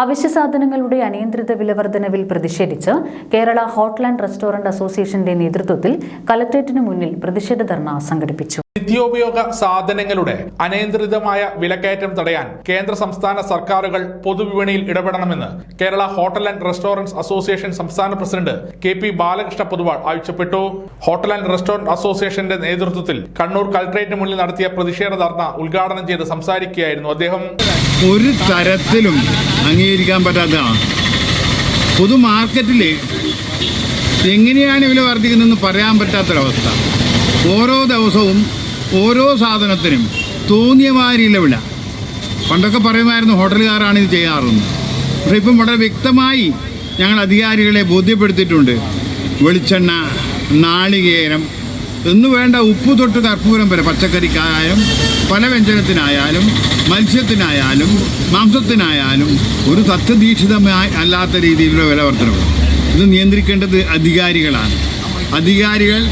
അവശ്യ സാധനങ്ങളുടെ അനിയന്ത്രിത വിലവർദ്ധനവിൽ പ്രതിഷേധിച്ച് കേരള ഹോട്ട്ലാൻഡ് റെസ്റ്റോറന്റ് അസോസിയേഷന്റെ നേതൃത്വത്തിൽ കലക്ട്രേറ്റിന് മുന്നിൽ പ്രതിഷേധ ധർണ സംഘടിപ്പിച്ചു. നിത്യോപയോഗ സാധനങ്ങളുടെ അനിയന്ത്രിതമായ വിലക്കയറ്റം തടയാൻ കേന്ദ്ര സംസ്ഥാന സർക്കാരുകൾ പൊതുവിപണിയിൽ ഇടപെടണമെന്ന് Kerala hotel and restaurants association സംസ്ഥാന president K P Balakrishna Poduval ആവശ്യപ്പെട്ടു. ഹോട്ടൽ ആൻഡ് റെസ്റ്റോറന്റ് അസോസിയേഷന്റെ നേതൃത്വത്തിൽ കണ്ണൂർ കലക്ട്രേറ്റിന് മുന്നിൽ നടത്തിയ പ്രതിഷേധ ധർണ ഉദ്ഘാടനം ചെയ്ത് സംസാരിക്കുകയായിരുന്നു അദ്ദേഹം. ഒരു തരത്തിലും അംഗീകരിക്കാൻ പറ്റാത്തതാണ്. പൊതു മാർക്കറ്റിൽ എങ്ങനെയാണ് വില വർദ്ധിക്കുന്നതെന്ന് പറയാൻ പറ്റാത്തൊരവസ്ഥ. ഓരോ ദിവസവും ഓരോ സാധനത്തിനും തോന്നിയ വില. പണ്ടൊക്കെ പറയുമായിരുന്നു ഹോട്ടലുകാരാണ് ഇത് ചെയ്യാറെന്ന് പക്ഷേ ഇപ്പം വളരെ വ്യക്തമായി ഞങ്ങൾ അധികാരികളെ ബോധ്യപ്പെടുത്തിയിട്ടുണ്ട്. വെളിച്ചെണ്ണ നാളികേരം എന്ന് വേണ്ട ഉപ്പ് തൊട്ട് കർപ്പൂരം വരെ പച്ചക്കറിക്കായാലും പല വ്യഞ്ജനത്തിനായാലും മത്സ്യത്തിനായാലും മാംസത്തിനായാലും ഒരു തത്വദീക്ഷിതമായി അല്ലാത്ത രീതിയിലുള്ള വില ഇത് നിയന്ത്രിക്കേണ്ടത് അധികാരികളാണ്. അധികാരികൾ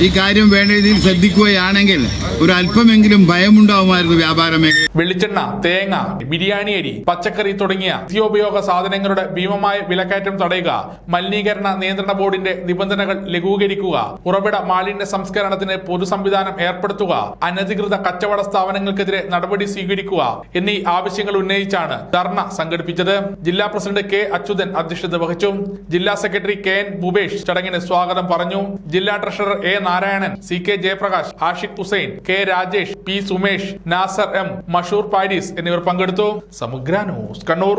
ഈ കാര്യം വേണ്ട രീതിയിൽ ശ്രദ്ധിക്കുകയാണെങ്കിൽ ഒരു അല്പമെങ്കിലും ഭയമുണ്ടാവുമായിരുന്നു വ്യാപാര മേഖല. വെളിച്ചെണ്ണ തേങ്ങ ബിരിയാണി അരി പച്ചക്കറി തുടങ്ങിയ നിത്യോപയോഗ സാധനങ്ങളുടെ ഭീമമായ വിലക്കയറ്റം തടയുക മലിനീകരണ നിയന്ത്രണ ബോർഡിന്റെ നിബന്ധനകൾ ലഘൂകരിക്കുക ഉറവിട മാലിന്യ സംസ്കരണത്തിന് പൊതു സംവിധാനം ഏർപ്പെടുത്തുക അനധികൃത കച്ചവട സ്ഥാപനങ്ങൾക്കെതിരെ നടപടി സ്വീകരിക്കുക എന്നീ ആവശ്യങ്ങൾ ഉന്നയിച്ചാണ് ധർണ സംഘടിപ്പിച്ചത്. ജില്ലാ പ്രസിഡന്റ് കെ അച്യുതൻ അധ്യക്ഷത വഹിച്ചു. ജില്ലാ സെക്രട്ടറി കെ എൻ ഭൂപേഷ് ചടങ്ങിന് സ്വാഗതം പറഞ്ഞു. ജില്ലാ treasurer A Narayanan C K Jayaprakash Ashiq Hussain K Rajesh P Sumesh Nasser M Mashoor Paris എന്നിവർ പങ്കെടുത്തു. സമഗ്ര ന്യൂസ് കണ്ണൂർ.